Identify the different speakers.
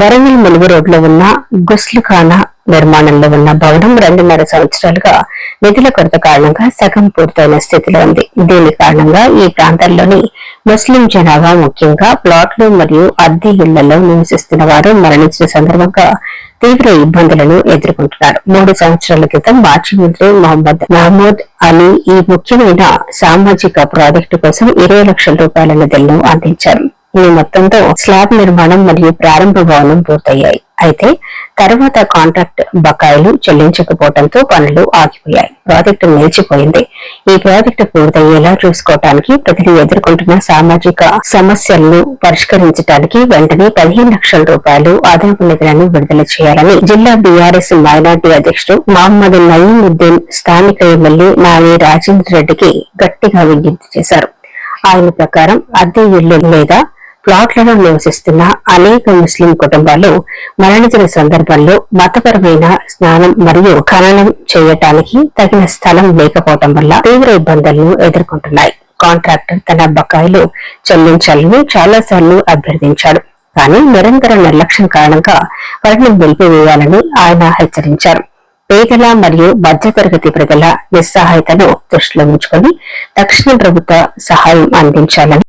Speaker 1: వరంగల్ ములుగు రోడ్లో ఉన్న గుస్లుఖానా నిర్మాణంలో ఉన్న భవనం రెండున్నర సంవత్సరాలుగా నిధుల కొరత కారణంగా సగం పూర్తయిన స్థితిలో ఉంది. దీని కారణంగా ఈ ప్రాంతాల్లోని ముస్లిం జనాభా ముఖ్యంగా ప్లాట్లు మరియు అద్దె ఇళ్ళలో నివసిస్తున్న వారు మరణించిన సందర్భంగా తీవ్ర ఇబ్బందులను ఎదుర్కొంటున్నారు. మూడు సంవత్సరాల క్రితం మాజీ మంత్రి మహమ్మద్ మహమూద్ అలీ ఈ ముఖ్యమైన సామాజిక ప్రాజెక్టు కోసం ఇరవై లక్షల రూపాయల నిధులను అందించారు. ఈ మొత్తంతో స్లాబ్ నిర్మాణం మరియు ప్రారంభ భవనం పూర్తయ్యాయి. అయితే తర్వాత కాంట్రాక్ట్ బకాయిలు చెల్లించకపోవడంతో పనులు ఆగిపోయాయి. ప్రాజెక్టు నిలిచిపోయింది. ఈ ప్రాజెక్టు పూర్తయ్యేలా చూసుకోవటానికి ప్రజలు ఎదుర్కొంటున్న సామాజిక సమస్యలను పరిష్కరించడానికి వెంటనే పదిహేను లక్షల రూపాయలు అదనపు నిధులను విడుదల చేయాలని జిల్లా బీఆర్ఎస్ మైనార్టీ అధ్యక్షుడు మహమ్మద్ నయీముద్దీన్ స్థానిక ఎమ్మెల్యే నాని రాజేంద్ర రెడ్డికి గట్టిగా విజ్ఞప్తి చేశారు. ఆయన ప్రకారం అద్దె ఇళ్ళు లేదా ప్లాట్లలో నివసిస్తున్న అనేక ముస్లిం కుటుంబాలు మరణించిన సందర్భంలో మతపరమైన స్నానం మరియు ఖననం చేయటానికి తగిన స్థలం లేకపోవటం వల్ల తీవ్ర ఇబ్బందులను ఎదుర్కొంటున్నాయి. కాంట్రాక్టర్ తన బకాయిలు చెల్లించాలని చాలా సార్లు అభ్యర్థించాడు. కానీ నిరంతర నిర్లక్ష్యం కారణంగా వాటిని నిలిపివేయాలని ఆయన హెచ్చరించారు. పేదల మరియు మధ్యతరగతి ప్రజల నిస్సహాయతను దృష్టిలో ఉంచుకొని తక్షణ ప్రభుత్వ సహాయం అందించాలని